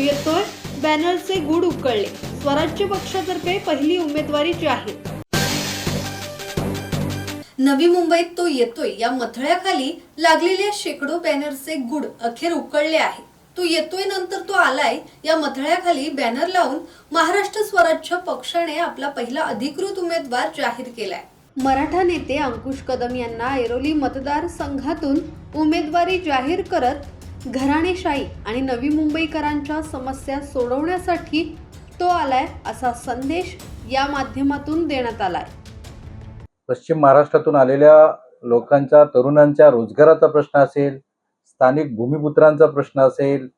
येतोय. बॅनरचे गुड उकळले. स्वराज्य पक्षातर्फे पहिली उमेदवारी जाहीर. नवी मुंबईत तो येतोय. या मथळ्याखाली लागलेल्या शेकडो बॅनरचे गुड अखेर उकळले आहे. तो येतोय नंतर तो आलाय. या मथळ्याखाली बॅनर लावून महाराष्ट्र स्वराज्य पक्षाने आपला पहिला अधिकृत उमेदवार जाहीर केलाय. मराठा नेते अंकुश कदम यांना ऐरोली मतदार संघातून उमेदवारी जाहीर करत घराणेशाही आणि नवी मुंबईकरांच्या समस्या सोडवण्यासाठी तो आलाय असा संदेश या माध्यमातून देण्यात आलाय. पश्चिम महाराष्ट्रातून आलेल्या लोकांच्या तरुणांच्या रोजगाराचा प्रश्न असेल स्थानिक भूमिपुत्रांचा प्रश्न असेल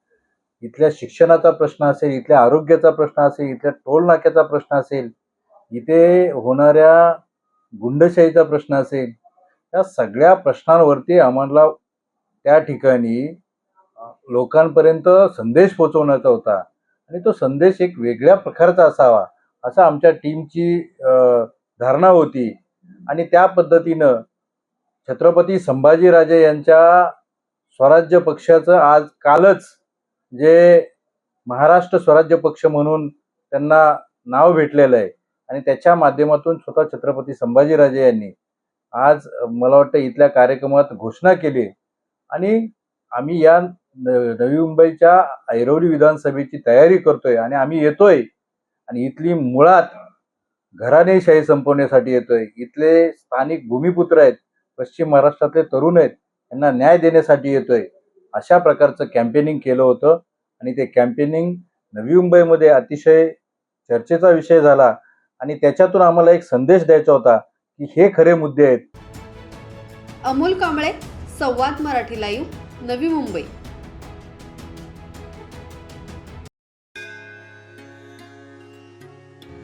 इथल्या शिक्षणाचा प्रश्न असेल इथल्या आरोग्याचा प्रश्न असेल इथल्या टोल नाक्याचा प्रश्न असेल इथे होणाऱ्या गुंडशाहीचा प्रश्न असेल या सगळ्या प्रश्नांवरती आम्हाला त्या ठिकाणी लोकांपर्यंत संदेश पोचवण्याचा होता. आणि तो संदेश एक वेगळ्या प्रकारचा असावा असा आमच्या टीमची धारणा होती. आणि त्या पद्धतीनं छत्रपती संभाजीराजे यांच्या स्वराज्य पक्षाचं आज कालच जे महाराष्ट्र स्वराज्य पक्ष म्हणून त्यांना नाव भेटलेलं आहे. आणि त्याच्या माध्यमातून स्वतः छत्रपती संभाजीराजे यांनी आज मला वाटतं इथल्या कार्यक्रमात घोषणा केली. आणि आम्ही या नवी मुंबईच्या ऐरोली विधानसभेची तयारी करतोय आणि आम्ही येतोय. आणि इथली मुळात घराणेशाही संपवण्यासाठी येतोय. इथले स्थानिक भूमिपुत्र आहेत पश्चिम महाराष्ट्रातले तरुण आहेत यांना न्याय देण्यासाठी येतोय. अशा प्रकारचं कॅम्पेनिंग केलं होतं. आणि ते कॅम्पेनिंग नवी मुंबईमध्ये अतिशय चर्चेचा विषय झाला. आणि त्याच्यातून आम्हाला एक संदेश द्यायचा होता की हे खरे मुद्दे आहेत. अमोल कांबळे संवाद मराठी लाईव्ह नवी मुंबई.